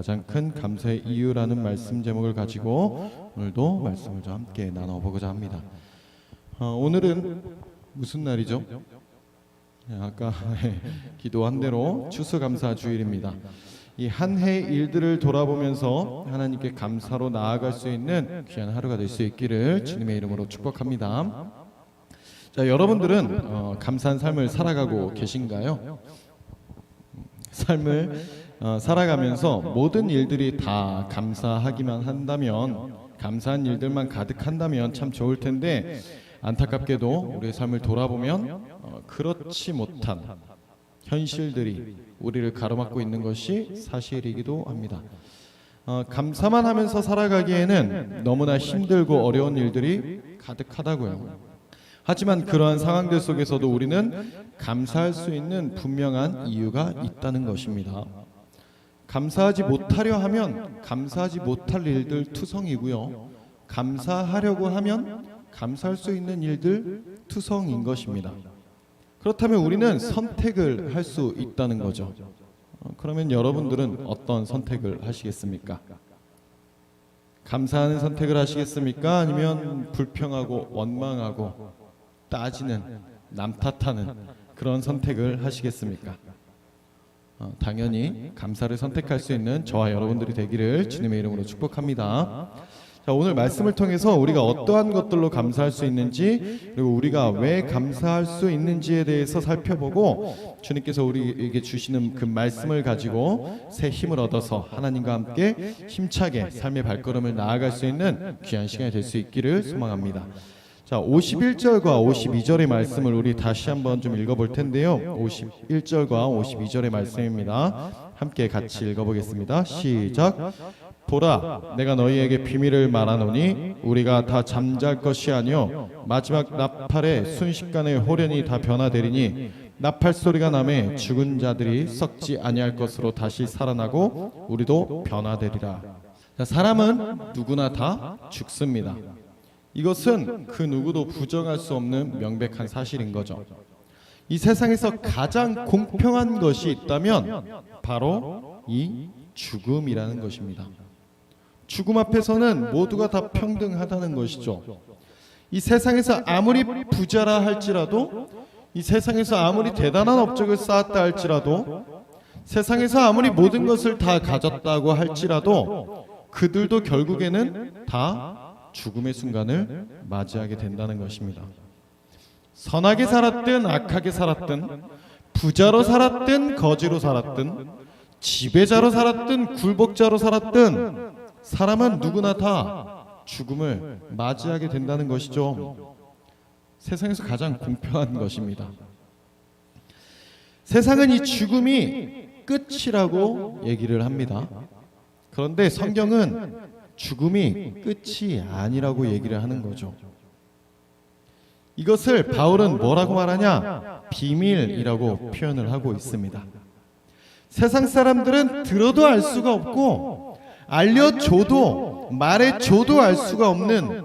가장 큰 감사의 이유라는 말씀 제목을 가지고 오늘도 말씀을 좀 함께 나눠보고자 합니다. 어, 오늘은 무슨 날이죠? 네, 아까 기도한 대로 추수감사 주일입니다. 이 한 해의 일들을 돌아보면서 하나님께 감사로 나아갈 수 있는 귀한 하루가 될 수 있기를 주님의 이름으로 축복합니다. 자, 여러분들은 어, 감사한 삶을 살아가고 계신가요? 삶을 어, 살아가면서 모든 일들이 다 감사하기만 한다면 감사한 일들만 가득한다면 참 좋을 텐데 안타깝게도 우리의 삶을 돌아보면 어, 그렇지 못한 현실들이 우리를 가로막고 있는 것이 사실이기도 합니다. 어, 감사만 하면서 살아가기에는 너무나 힘들고 어려운 일들이 가득하다고요. 하지만 그러한 상황들 속에서도 우리는 감사할 수 있는 분명한 이유가 있다는 것입니다. 감사하지 못하려 하면 감사하지 못할 일들 투성이고요. 감사하려고 하면 감사할 수 있는 일들 투성인 것입니다. 그렇다면 우리는 선택을 할 수 있다는 거죠. 어, 그러면 여러분들은 어떤 선택을 하시겠습니까? 감사하는 선택을 하시겠습니까? 아니면 불평하고 원망하고 따지는 남 탓하는 그런 선택을 하시겠습니까? 어, 당연히 감사를 선택할 수 있는 저와 여러분들이 되기를 주님의 이름으로 축복합니다. 자, 오늘 말씀을 통해서 우리가 어떠한 것들로 감사할 수 있는지 그리고 우리가 왜 감사할 수 있는지에 대해서 살펴보고 주님께서 우리에게 주시는 그 말씀을 가지고 새 힘을 얻어서 하나님과 함께 힘차게 삶의 발걸음을 나아갈 수 있는 귀한 시간이 될 수 있기를 소망합니다. 자, 51절과 52절의 말씀을 우리 다시 한번 좀 읽어볼 텐데요. 51절과 52절의 말씀입니다. 함께 같이 읽어보겠습니다. 시작. 보라, 내가 너희에게 비밀을 말하노니 우리가 다 잠잘 것이 아니요 마지막 나팔에 순식간에 호련히 다 변화되리니 나팔 소리가 남에 죽은 자들이 썩지 아니할 것으로 다시 살아나고 우리도 변화되리라. 자, 사람은 누구나 다 죽습니다. 이것은 그 누구도 부정할 수 없는 명백한 사실인 거죠. 이 세상에서 가장 공평한 것이 있다면 바로 이 죽음이라는 것입니다. 죽음 앞에서는 모두가 다 평등하다는 것이죠. 이 세상에서 아무리 부자라 할지라도 이 세상에서 아무리 대단한 업적을 쌓았다 할지라도 세상에서 아무리 모든 것을 다 가졌다고 할지라도 그들도 결국에는 다 죽음의 순간을 맞이하게 된다는 것입니다. 선하게 살았든 악하게 살았든 부자로 살았든 거지로 살았든 지배자로 살았든 굴복자로 살았든 사람은 누구나 다 죽음을 맞이하게 된다는 것이죠. 세상에서 가장 공평한 것입니다. 세상은 이 죽음이 끝이라고 얘기를 합니다. 그런데 성경은 죽음이 끝이 아니라고 얘기를 하는 거죠. 이것을 바울은 뭐라고 말하냐? 비밀이라고 표현을 하고 있습니다. 세상 사람들은 들어도 알 수가 없고 알려줘도 말해줘도 알 수가 없는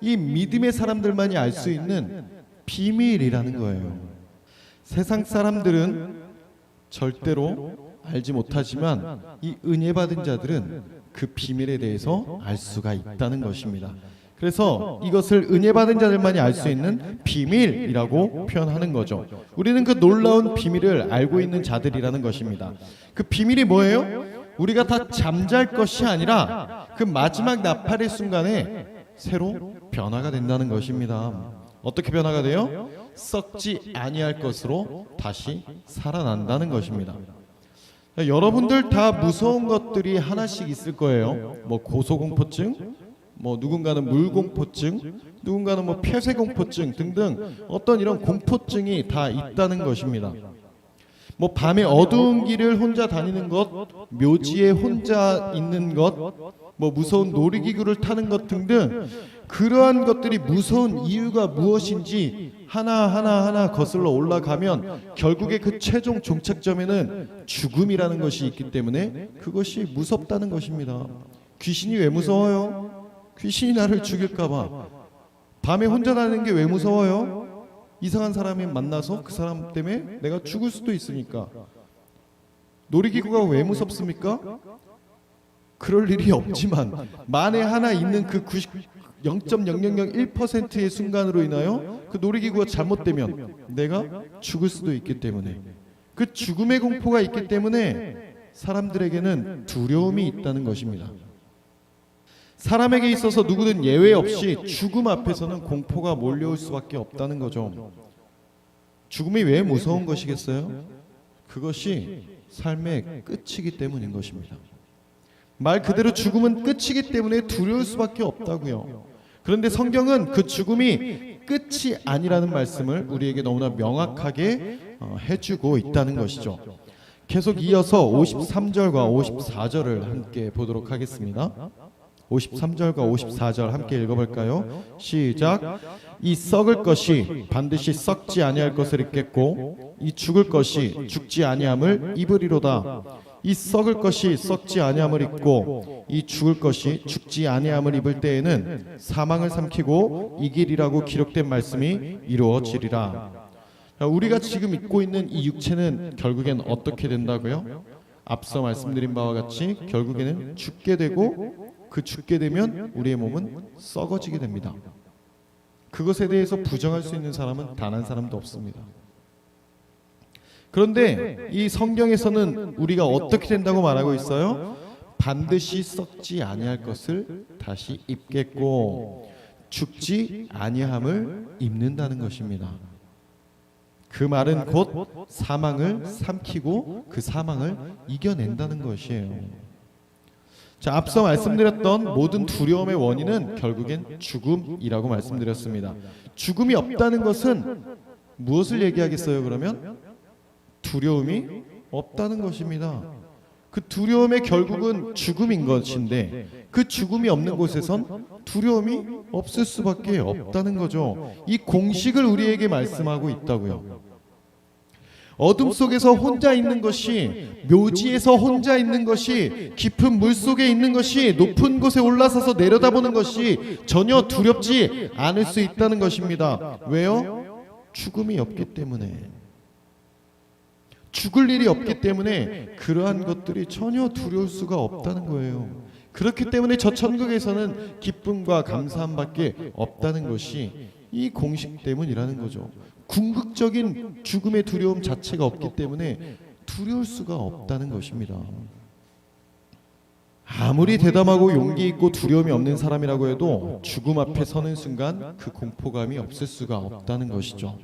이 믿음의 사람들만이 알 수 있는 비밀이라는 거예요. 세상 사람들은 절대로 알지 못하지만 이 은혜 받은 자들은 그 비밀에 대해서 알 수가 있다는 것입니다. 그래서 이것을 은혜 받은 자들만이 알 수 있는 비밀이라고 표현하는 거죠. 우리는 그 놀라운 비밀을 알고 있는 자들이라는 것입니다. 그 비밀이 뭐예요? 우리가 다 잠잘 것이 아니라 그 마지막 나팔의 순간에 새로 변화가 된다는 것입니다. 어떻게 변화가 돼요? 썩지 아니할 것으로 다시 살아난다는 것입니다. 여러분들 다 무서운 것들이 하나씩 있을 거예요. 뭐 고소공포증, 뭐 누군가는 물공포증, 누군가는 뭐 폐쇄공포증 등등 어떤 이런 공포증이 다 있다는 것입니다. 뭐 밤에 어두운 길을 혼자 다니는 것, 묘지에 혼자 있는 것, 뭐 무서운 놀이기구를 타는 것 등등 그러한 것들이 무서운 이유가 무엇인지 하나 하나 하나 거슬러 올라가면 결국에 그 최종 종착점에는 죽음이라는 것이 있기 때문에 그것이 무섭다는 것입니다. 귀신이 왜 무서워요? 귀신이 나를 죽일까봐. 밤에 혼자 다니는 게 왜 무서워요? 이상한 사람이 만나서 그 사람 때문에 내가 죽을 수도 있으니까. 놀이기구가 왜 무섭습니까? 그럴 일이 없지만 만에 하나 있는 그 90, 0.0001%의 순간으로 인하여 그 놀이기구가 잘못되면 내가 죽을 수도 있기 때문에 그 죽음의 공포가 있기 때문에 사람들에게는 두려움이 있다는 것입니다. 사람에게 있어서 누구든 예외 없이 죽음 앞에서는 공포가 몰려올 수밖에 없다는 거죠. 죽음이 왜 무서운 것이겠어요? 그것이 삶의 끝이기 때문인 것입니다. 말 그대로 죽음은 끝이기 때문에 두려울 수밖에 없다고요. 그런데 성경은 그 죽음이 끝이 아니라는 말씀을 우리에게 너무나 명확하게 어, 해주고 있다는 것이죠. 계속 이어서 53절과 54절을 함께 보도록 하겠습니다. 53절과 54절 함께 읽어볼까요? 시작. 이 썩을 것이 반드시 썩지 아니할 것을 입겠고 이 죽을 것이 죽지 아니함을 입으리로다. 이 썩을 것이 썩지 아니함을 입고 이 죽을 것이 죽지 아니함을 입을 때에는 사망을 삼키고 이길이라고 기록된 말씀이 이루어지리라. 자, 우리가 지금 입고 있는 이 육체는 결국엔 어떻게 된다고요? 앞서 말씀드린 바와 같이 결국에는 죽게 되고 그 죽게 되면 우리의 몸은 썩어지게 됩니다. 그것에 대해서 부정할 수 있는 사람은 단 한 사람도 없습니다. 그런데 이 성경에서는 우리가 어떻게 된다고 말하고 있어요? 반드시 썩지 아니할 것을 다시 입겠고 죽지 아니함을 입는다는 것입니다. 그 말은 곧 사망을 삼키고 그 사망을 이겨낸다는 것이에요. 자, 앞서 말씀드렸던 모든 두려움의 원인은 결국엔 죽음이라고 말씀드렸습니다. 죽음이 없다는 것은 무엇을 얘기하겠어요, 그러면? 두려움이 없다는 것입니다. 그 두려움의 결국은 죽음인 것인데 그 죽음이 없는 곳에선 두려움이 없을 수밖에 없다는 거죠. 이 공식을 우리에게 말씀하고 있다고요. 어둠 속에서 혼자 있는 것이 묘지에서 혼자 있는 것이 깊은 물 속에 있는 것이 높은 곳에 올라서서 내려다보는 것이 전혀 두렵지 않을 수 있다는 것입니다. 왜요? 죽음이 없기 때문에. 죽을 일이 없기 때문에 그러한 것들이 전혀 두려울 수가 없다는 거예요. 그렇기 때문에 저 천국에서는 기쁨과 감사함밖에 없다는 것이 이 공식 때문이라는 거죠. 궁극적인 죽음의 두려움 자체가 없기 때문에 두려울 수가 없다는 것입니다. 아무리 대담하고 용기 있고 두려움이 없는 사람이라고 해도 죽음 앞에 서는 순간 그 공포감이 없을 수가 없다는 것이죠.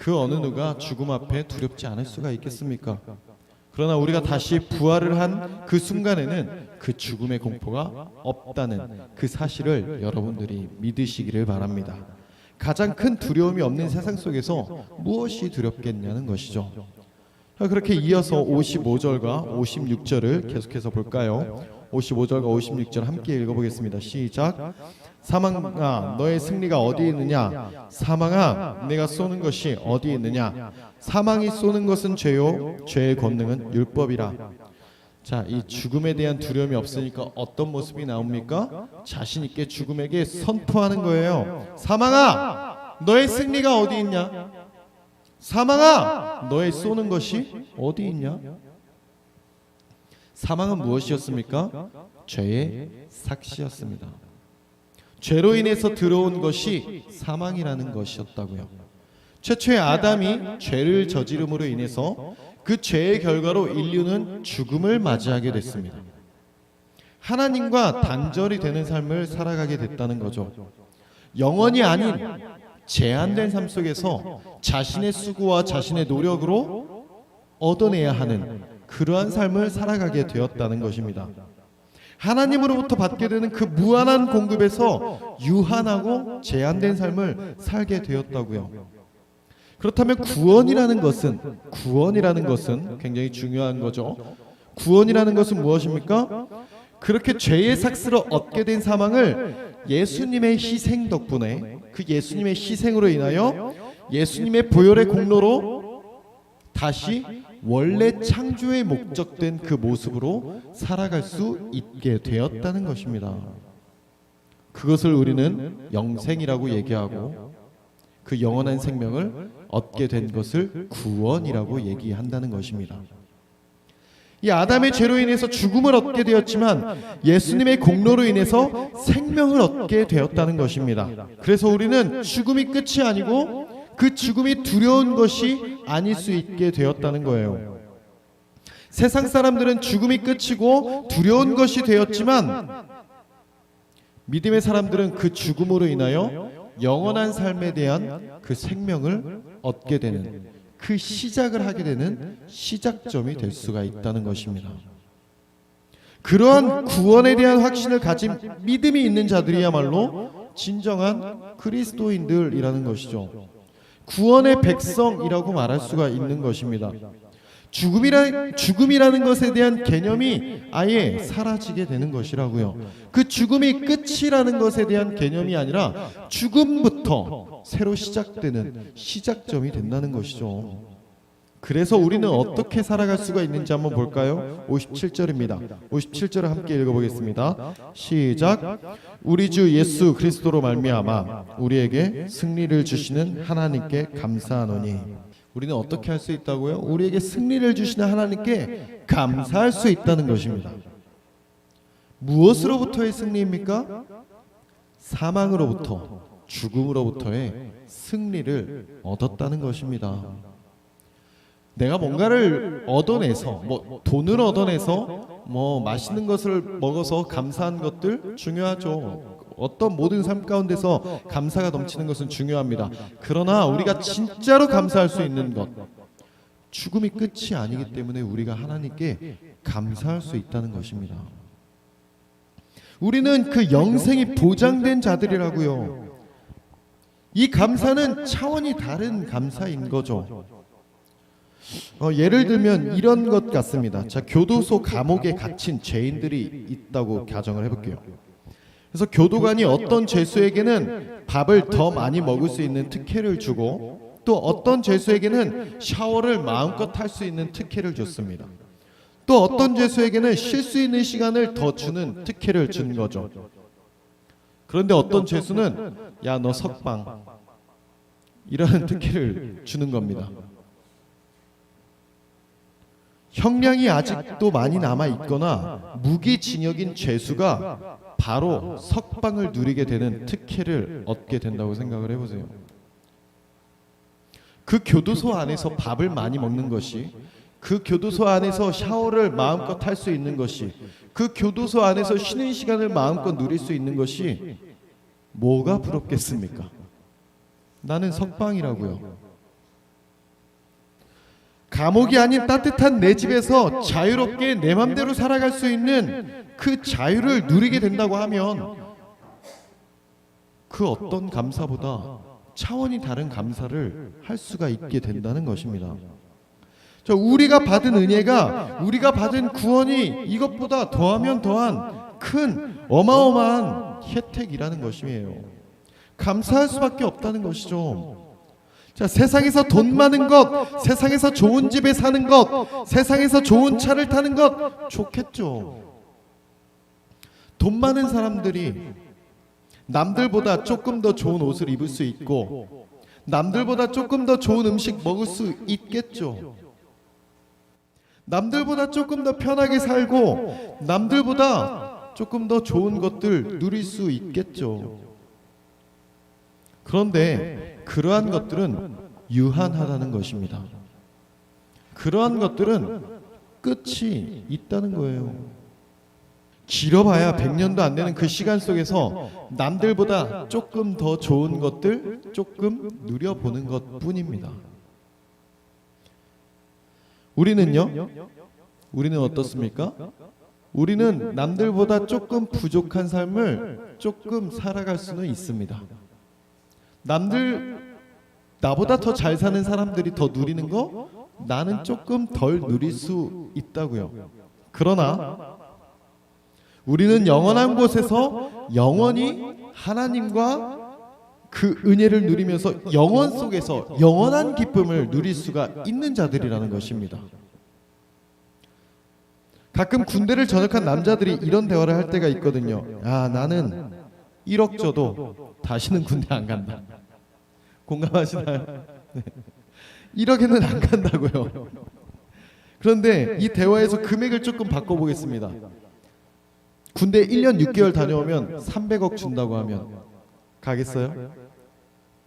그 어느 누가 죽음 앞에 두렵지 않을 수가 있겠습니까? 그러나 우리가 다시 부활을 한 그 순간에는 그 죽음의 공포가 없다는 그 사실을 여러분들이 믿으시기를 바랍니다. 가장 큰 두려움이 없는 세상 속에서 무엇이 두렵겠냐는 것이죠. 자, 그렇게 이어서 55절과 56절을 계속해서 볼까요? 55절과 56절 함께 읽어보겠습니다. 시작. 사망아 너의 승리가 어디 있느냐 사망아 내가 쏘는 것이 어디 있느냐 사망이 쏘는 것은 죄요 죄의 권능은 율법이라 자, 이 죽음에 대한 두려움이 없으니까 어떤 모습이 나옵니까? 자신 있게 죽음에게 선포하는 거예요. 사망아, 너의 승리가 어디 있냐? 사망아, 너의 쏘는 것이 어디 있냐? 사망은 무엇이었습니까? 죄의 삭시였습니다. 죄로 인해서 들어온 것이 사망이라는 것이었다고요. 최초의 아담이 죄를 저지름으로 인해서 그 죄의 결과로 인류는 죽음을 맞이하게 됐습니다. 하나님과 단절이 되는 삶을 살아가게 됐다는 거죠. 영원이 아닌 제한된 삶 속에서 자신의 수고와 자신의 노력으로 얻어내야 하는 그러한 삶을 살아가게 되었다는 것입니다. 하나님으로부터 받게 되는 그 무한한 공급에서 유한하고 제한된 삶을 살게 되었다고요. 그렇다면 구원이라는 것은 구원이라는 것은 굉장히 중요한 거죠. 구원이라는 것은 무엇입니까? 그렇게 죄의 삭스로 얻게 된 사망을 예수님의 희생 덕분에 그 예수님의 희생으로 인하여 예수님의 보혈의 공로로 다시 원래 창조의 목적된 그 모습으로 살아갈 수 있게 되었다는 것입니다. 그것을 우리는 영생이라고 얘기하고 그 영원한 생명을 얻게 된 것을 구원이라고 얘기한다는 것입니다. 이 아담의 죄로 인해서 죽음을 얻게 되었지만 예수님의 공로로 인해서 생명을 얻게 되었다는 것입니다. 그래서 우리는 죽음이 끝이 아니고 그 죽음이 두려운 것이 아닐 수 있게 되었다는 거예요. 세상 사람들은 죽음이 끝이고 두려운 것이 되었지만 믿음의 사람들은 그 죽음으로 인하여 영원한 삶에 대한 그 생명을 얻게 되는 그 시작을 하게 되는 시작점이 될 수가 있다는 것입니다. 그러한 구원에 대한 확신을 가진 믿음이 있는 자들이야말로 진정한 그리스도인들이라는 것이죠. 구원의 백성이라고 말할 수가 있는 것입니다. 죽음이라, 죽음이라는 것에 대한 개념이 아예 사라지게 되는 것이라고요. 그 죽음이 끝이라는 것에 대한 개념이 아니라 죽음부터 새로 시작되는 시작점이 된다는 것이죠. 그래서 우리는 어떻게 살아갈 수가 있는지 한번 볼까요? 57절입니다. 57절을 함께 읽어보겠습니다. 시작. 우리 주 예수 그리스도로 말미암아 우리에게 승리를 주시는 하나님께 감사하노니. 우리는 어떻게 할 수 있다고요? 우리에게 승리를 주시는 하나님께 감사할 수 있다는 것입니다. 무엇으로부터의 승리입니까? 사망으로부터 죽음으로부터의 승리를 얻었다는 것입니다. 내가 뭔가를 얻어내서 뭐 돈을 얻어내서 뭐 맛있는 것을 먹어서 감사한 것들 중요하죠. 어떤 모든 삶 가운데서 감사가 넘치는 것은 중요합니다. 그러나 우리가 진짜로 감사할 수 있는 것 죽음이 끝이 아니기 때문에 우리가 하나님께 감사할 수 있다는 것입니다. 우리는 그 영생이 보장된 자들이라고요. 이 감사는 차원이 다른 감사인 거죠. 어, 예를 들면 이런 것 같습니다. 자, 교도소 감옥에 갇힌 죄인들이 있다고 가정을 해볼게요. 그래서 교도관이 어떤 죄수에게는 밥을 더 많이 먹을 수 있는 특혜를 주고 또 어떤 죄수에게는 샤워를 마음껏 할 수 있는 특혜를 줬습니다. 또 어떤 죄수에게는 쉴 수 있는 시간을 더 주는 특혜를 준 거죠. 그런데 어떤 죄수는 야 너 석방 이라는 특혜를 주는 겁니다. 형량이 아직도 많이 남아 있거나 무기징역인 죄수가 바로 석방을 누리게 되는 특혜를 얻게 된다고 생각을 해보세요. 그 교도소 안에서 밥을 많이 먹는 것이 그 교도소 안에서 샤워를 마음껏 할 수 있는 것이 그 교도소 안에서 쉬는 시간을 마음껏 누릴 수 있는 것이 뭐가 부럽겠습니까? 나는 석방이라고요. 감옥이 아닌 따뜻한 내 집에서 자유롭게 내 맘대로 살아갈 수 있는 그 자유를 누리게 된다고 하면 그 어떤 감사보다 차원이 다른 감사를 할 수가 있게 된다는 것입니다. 저 우리가 받은 은혜가 우리가 받은 구원이 이것보다 더하면 더한 큰 어마어마한 혜택이라는 것이에요. 감사할 수밖에 없다는 것이죠. 자, 세상에서 돈 많은 것, 세상에서 좋은 집에 사는 것, 세상에서 좋은 차를 타는 것 좋겠죠. 돈 많은 사람들이 남들보다 조금 더 좋은 옷을 입을 수 있고 남들보다 조금 더 좋은 음식 먹을 수 있겠죠. 남들보다 조금 더 편하게 살고 남들보다 조금 더 좋은 것들 누릴 수 있겠죠. 그런데 그러한 것들은 유한하다는 것입니다. 그러한 것들은 끝이 있다는 거예요. 길어봐야 100년도 안 되는 그 시간 속에서 남들보다 조금 더 좋은 것들 조금 누려보는 것 뿐입니다. 우리는요? 우리는 어떻습니까? 우리는 남들보다 조금 부족한 삶을 조금 살아갈 수는 있습니다. 남들 나보다 더 잘 사는 사람들이 더 누리는 거 나는 조금 덜 누릴 수 있다고요. 그러나 우리는 영원한 곳에서 영원히 하나님과 그 은혜를 누리면서 영원 속에서 영원한 기쁨을 누릴 수가 있는 자들이라는 것입니다. 가끔 군대를 전역한 남자들이 이런 대화를 할 때가 있거든요. 아, 나는 1억 줘도 다시는 군대 안 간다. 공감하시나요? 네. 1억에는 안 간다고요. 그런데 이 대화에서 금액을 조금 바꿔보겠습니다. 군대 1년 6개월 다녀오면 300억 준다고 하면 가겠어요?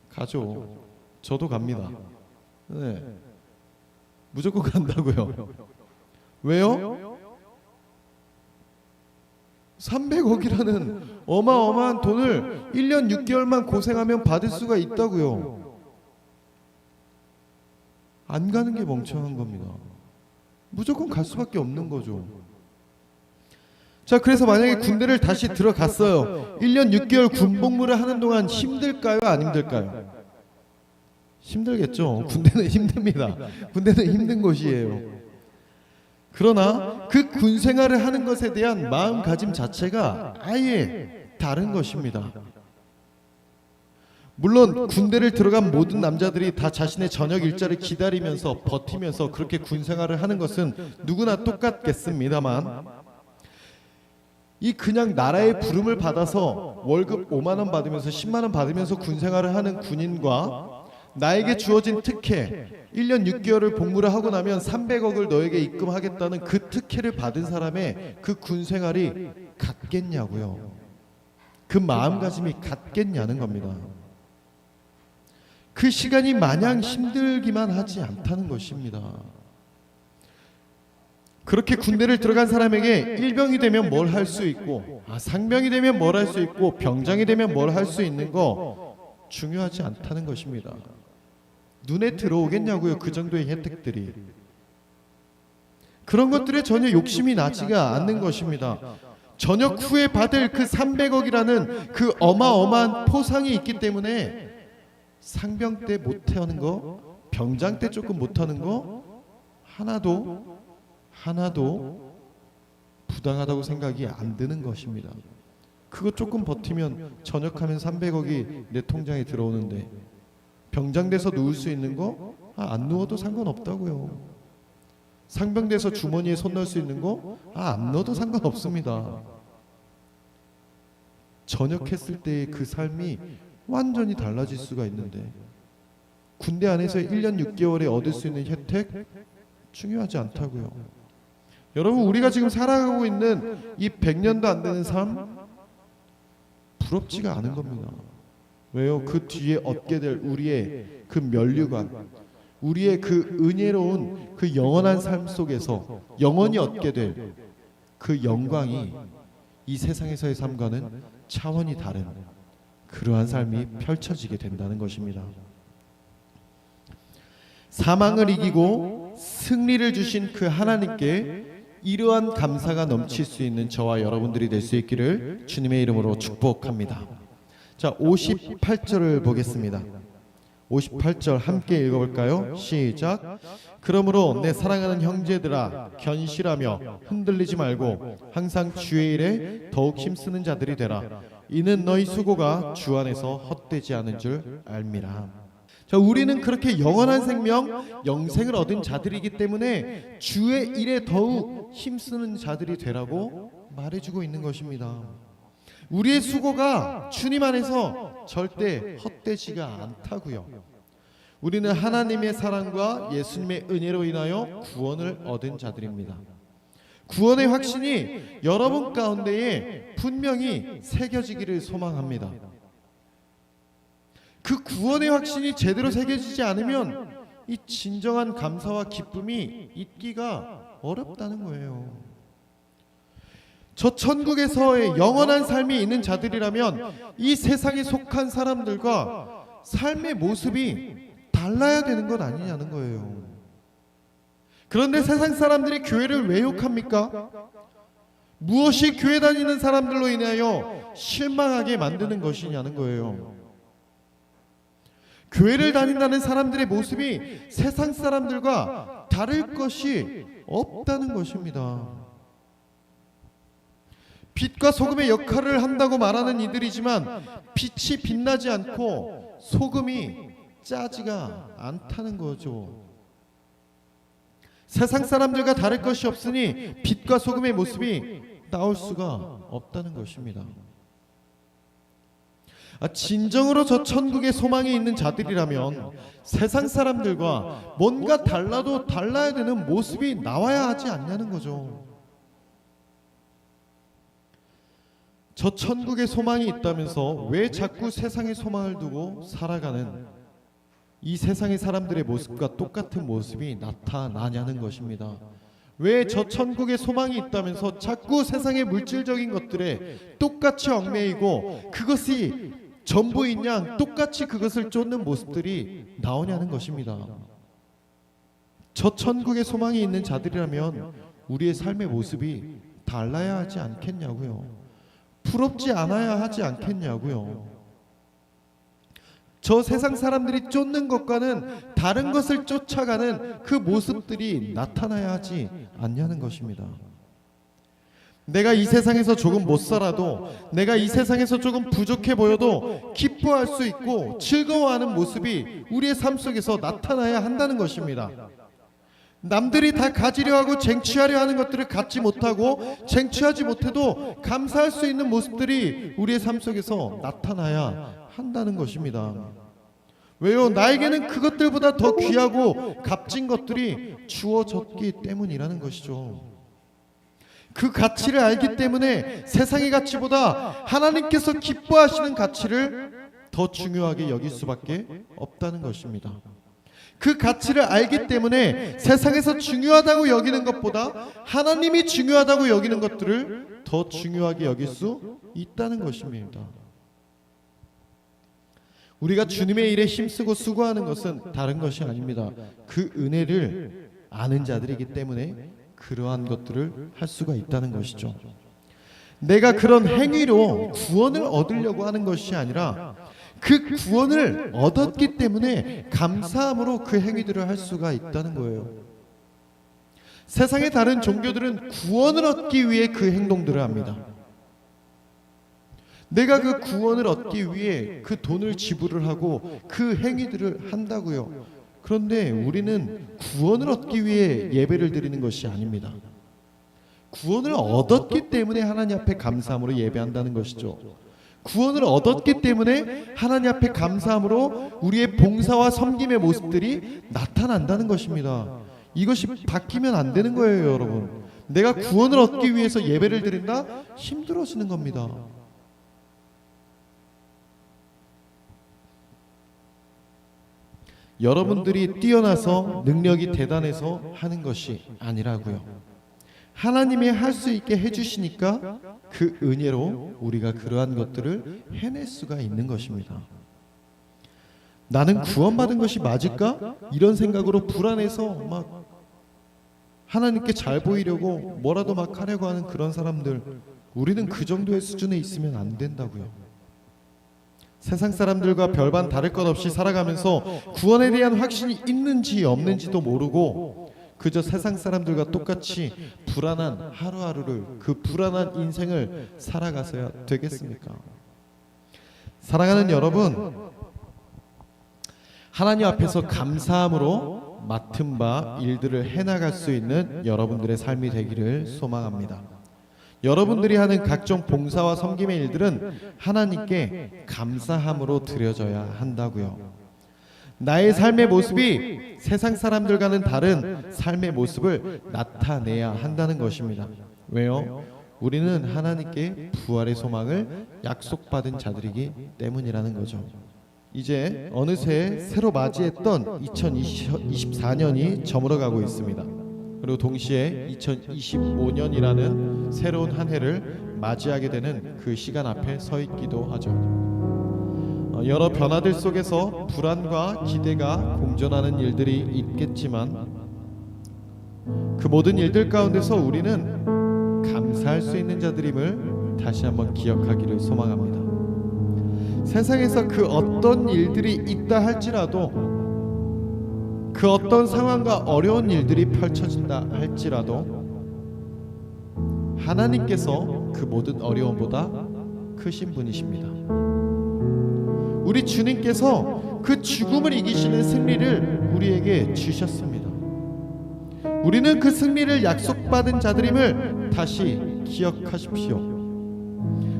가죠. 저도 갑니다. 네. 무조건 간다고요. 왜요? 300억이라는 어마어마한 돈을 1년 6개월만 고생하면 받을 수가 있다고요. 안 가는 게 멍청한 겁니다. 무조건 갈 수밖에 없는 거죠. 자, 그래서 만약에 군대를 다시 들어갔어요. 1년 6개월 군복무를 하는 동안 힘들까요? 안 힘들까요? 힘들겠죠. 군대는 힘듭니다. 군대는 힘든 곳이에요. 그러나 그 군 생활을 하는 것에 대한 마음가짐 자체가 아예 다른 것입니다. 물론 군대를 들어간 모든 남자들이 다 자신의 저녁 일자를 기다리면서 버티면서 그렇게 군 생활을 하는 것은 누구나 똑같겠습니다만 이 그냥 나라의 부름을 받아서 월급 5만 원 받으면서 10만 원 받으면서 군 생활을 하는 군인과 나에게 주어진 특혜 1년 6개월을 복무를 하고 나면 300억을 너에게 입금하겠다는 그 특혜를 받은 사람의 그 군 생활이 같겠냐고요. 그 마음가짐이 같겠냐는 겁니다. 그 시간이 마냥 힘들기만 하지 않다는 것입니다. 그렇게 군대를 들어간 사람에게 일병이 되면 뭘 할 수 있고 아, 상병이 되면 뭘 할 수 있고 병장이 되면 뭘 할 수 있는 거 중요하지 않다는 것입니다. 눈에 들어오겠냐고요 그 정도의 혜택들이 그런 것들에 전혀 욕심이 나지가 않는 것입니다. 전역 후에 받을 그 300억이라는 그 어마어마한 포상이 있기 때문에 상병 때 못하는 거, 병장 때 조금 못하는 거 하나도 하나도 부당하다고 생각이 안 드는 것입니다. 그거 조금 버티면 전역하면 300억이 내 통장에 들어오는데 병장 돼서 누울 수 있는 거? 아, 안 누워도 상관없다고요. 상병 돼서 주머니에 손 넣을 수 있는 거? 아, 안 넣어도 상관없습니다. 전역했을 때의 그 삶이 완전히 달라질 수가 있는데 군대 안에서 1년 6개월에 얻을 수 있는 혜택 중요하지 않다고요. 여러분 우리가 지금 살아가고 있는 이 100년도 안 되는 삶 부럽지가 않은 겁니다. 왜요? 그 뒤에 얻게 될 우리의 그 면류관, 우리의 그 은혜로운 그 영원한 삶 속에서 영원히 얻게 될 그 영광이 이 세상에서의 삶과는 차원이 다른 그러한 삶이 펼쳐지게 된다는 것입니다. 사망을 이기고 승리를 주신 그 하나님께 이러한 감사가 넘칠 수 있는 저와 여러분들이 될 수 있기를 주님의 이름으로 축복합니다. 자, 58절을 보겠습니다. 58절 함께 읽어볼까요? 시작. 그러므로 내 사랑하는 형제들아 견실하며 흔들리지 말고 항상 주의 일에 더욱 힘쓰는 자들이 되라. 이는 너희 수고가 주 안에서 헛되지 않은 줄 알미라. 자, 우리는 그렇게 영원한 생명, 영생을 얻은 자들이기 때문에 주의 일에 더욱 힘쓰는 자들이 되라고 말해주고 있는 것입니다. 우리의 수고가 주님 안에서 절대 헛되지가 않다고요. 우리는 하나님의 사랑과 예수님의 은혜로 인하여 구원을 얻은 자들입니다. 구원의 확신이 여러분 가운데에 분명히 새겨지기를 소망합니다. 그 구원의 확신이 제대로 새겨지지 않으면 이 진정한 감사와 기쁨이 있기가 어렵다는 거예요. 저 천국에서의 영원한 삶이 있는 자들이라면 이 세상에 속한 사람들과 삶의 모습이 달라야 되는 것 아니냐는 거예요. 그런데 세상 사람들이 교회를 왜 욕합니까? 무엇이 교회 다니는 사람들로 인하여 실망하게 만드는 것이냐는 거예요. 교회를 다닌다는 사람들의 모습이 세상 사람들과 다를 것이 없다는 것입니다. 빛과 소금의 역할을 한다고 말하는 이들이지만 빛이 빛나지 않고 소금이 짜지가 않다는 거죠. 세상 사람들과 다를 것이 없으니 빛과 소금의 모습이 나올 수가 없다는 것입니다. 아, 진정으로 저 천국에 소망이 있는 자들이라면 세상 사람들과 뭔가 달라도 달라야 되는 모습이 나와야 하지 않냐는 거죠. 저 천국에 소망이 있다면서 왜 자꾸 세상에 소망을 두고 살아가는 이 세상의 사람들의 모습과 똑같은 모습이 나타나냐는 것입니다. 왜 저 천국에 소망이 있다면서 자꾸 세상의 물질적인 것들에 똑같이 얽매이고 그것이 전부인 양 똑같이 그것을 쫓는 모습들이 나오냐는 것입니다. 저 천국에 소망이 있는 자들이라면 우리의 삶의 모습이 달라야 하지 않겠냐고요. 부럽지 않아야 하지 않겠냐고요. 저 세상 사람들이 쫓는 것과는 다른 것을 쫓아가는 그 모습들이 나타나야 하지 않냐는 것입니다. 내가 이 세상에서 조금 못 살아도 내가 이 세상에서 조금 부족해 보여도 기뻐할 수 있고 즐거워하는 모습이 우리의 삶 속에서 나타나야 한다는 것입니다. 남들이 다 가지려 하고 쟁취하려 하는 것들을 갖지 못하고 쟁취하지 못해도 감사할 수 있는 모습들이 우리의 삶 속에서 나타나야 한다는 것입니다. 왜요? 나에게는 그것들보다 더 귀하고 값진 것들이 주어졌기 때문이라는 것이죠. 그 가치를 알기 때문에 세상의 가치보다 하나님께서 기뻐하시는 가치를 더 중요하게 여길 수밖에 없다는 것입니다. 그 가치를 알기 때문에 세상에서 중요하다고 여기는 것보다 하나님이 중요하다고 여기는 것들을 더 중요하게 여길 수 있다는 것입니다. 우리가 주님의 일에 힘쓰고 수고하는 것은 다른 것이 아닙니다. 그 은혜를 아는 자들이기 때문에 그러한 것들을 할 수가 있다는 것이죠. 내가 그런 행위로 구원을 얻으려고 하는 것이 아니라 그 구원을 얻었기 때문에 감사함으로 그 행위들을 할 수가 있다는 거예요. 세상의 다른 종교들은 구원을 얻기 위해 그 행동들을 합니다. 내가 그 구원을 얻기 위해 그 돈을 지불을 하고 그 행위들을 한다고요. 그런데 우리는 구원을 얻기 위해 예배를 드리는 것이 아닙니다. 구원을 얻었기 때문에 하나님 앞에 감사함으로 예배한다는 것이죠. 구원을 얻었기 때문에 하나님 앞에 감사함으로 우리의 봉사와 섬김의 모습들이 나타난다는 것입니다. 이것이 바뀌면 안 되는 거예요, 여러분. 내가 구원을 얻기 위해서 예배를 드린다? 힘들어지는 겁니다. 여러분들이 뛰어나서 능력이 대단해서 하는 것이 아니라고요. 하나님이 할 수 있게 해주시니까 그 은혜로 우리가 그러한 것들을 해낼 수가 있는 것입니다. 나는 구원받은 것이 맞을까? 이런 생각으로 불안해서 막 하나님께 잘 보이려고 뭐라도 막 하려고 하는 그런 사람들 우리는 그 정도의 수준에 있으면 안 된다고요. 세상 사람들과 별반 다를 것 없이 살아가면서 구원에 대한 확신이 있는지 없는지도 모르고 그저 세상 사람들과 똑같이 불안한 하루하루를 그 불안한 인생을 살아가서야 되겠습니까? 사랑하는 여러분, 하나님 앞에서 감사함으로 맡은 바 일들을 해나갈 수 있는 여러분들의 삶이 되기를 소망합니다. 여러분들이 하는 각종 봉사와 섬김의 일들은 하나님께 감사함으로 드려져야 한다고요. 나의 삶의 모습이 세상 사람들과는 다른 삶의 모습을 나타내야 한다는 것입니다. 왜요? 우리는 하나님께 부활의 소망을 약속받은 자들이기 때문이라는 거죠. 이제 어느새 새로 맞이했던 2024년이 저물어가고 있습니다. 그리고 동시에 2025년이라는 새로운 한 해를 맞이하게 되는 그 시간 앞에 서 있기도 하죠. 어, 여러 변화들 속에서 불안과 기대가 공존하는 일들이 있겠지만 그 모든 일들 가운데서 우리는 감사할 수 있는 자들임을 다시 한번 기억하기를 소망합니다. 세상에서 그 어떤 일들이 있다 할지라도 그 어떤 상황과 어려운 일들이 펼쳐진다 할지라도 하나님께서 그 모든 어려움보다 크신 분이십니다. 우리 주님께서 그 죽음을 이기시는 승리를 우리에게 주셨습니다. 우리는 그 승리를 약속받은 자들임을 다시 기억하십시오.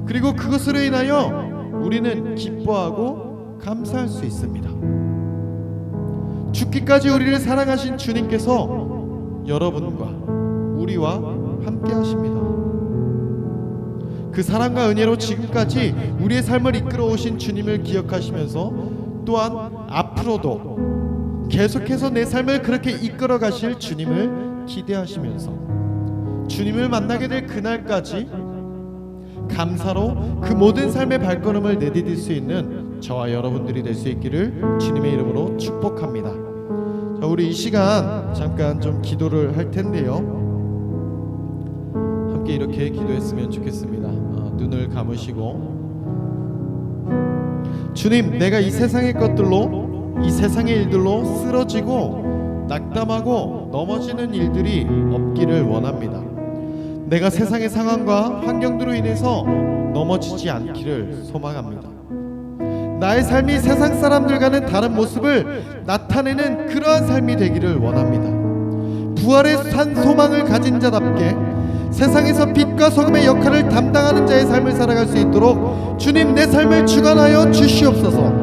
그리고 그것으로 인하여 우리는 기뻐하고 감사할 수 있습니다. 죽기까지 우리를 사랑하신 주님께서 여러분과 우리와 함께 하십니다. 그 사랑과 은혜로 지금까지 우리의 삶을 이끌어 오신 주님을 기억하시면서 또한 앞으로도 계속해서 내 삶을 그렇게 이끌어 가실 주님을 기대하시면서 주님을 만나게 될 그날까지 감사로 그 모든 삶의 발걸음을 내디딜 수 있는 저와 여러분들이 될 수 있기를 주님의 이름으로 축복합니다. 자, 우리 이 시간 잠깐 좀 기도를 할 텐데요. 함께 이렇게 기도했으면 좋겠습니다. 어, 눈을 감으시고 주님, 내가 이 세상의 것들로 이 세상의 일들로 쓰러지고 낙담하고 넘어지는 일들이 없기를 원합니다. 내가 세상의 상황과 환경들로 인해서 넘어지지 않기를 소망합니다. 나의 삶이 세상 사람들과는 다른 모습을 나타내는 그러한 삶이 되기를 원합니다. 부활의 산 소망을 가진 자답게 세상에서 빛과 소금의 역할을 담당하는 자의 삶을 살아갈 수 있도록 주님 내 삶을 주관하여 주시옵소서.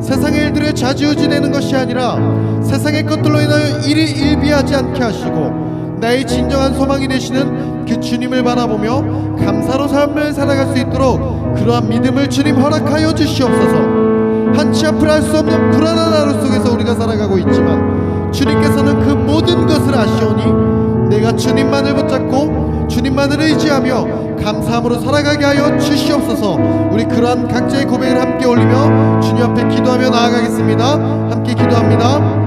세상의 일들에 좌지우지되는 것이 아니라 세상의 것들로 인하여 일이 일비하지 않게 하시고 나의 진정한 소망이 되시는 그 주님을 바라보며 감사로 삶을 살아갈 수 있도록 그러한 믿음을 주님 허락하여 주시옵소서. 한 치 앞을 알 수 없는 불안한 하루 속에서 우리가 살아가고 있지만 주님께서는 그 모든 것을 아시오니 내가 주님만을 붙잡고 주님만을 의지하며 감사함으로 살아가게 하여 주시옵소서. 우리 그러한 각자의 고백을 함께 올리며 주님 앞에 기도하며 나아가겠습니다. 함께 기도합니다.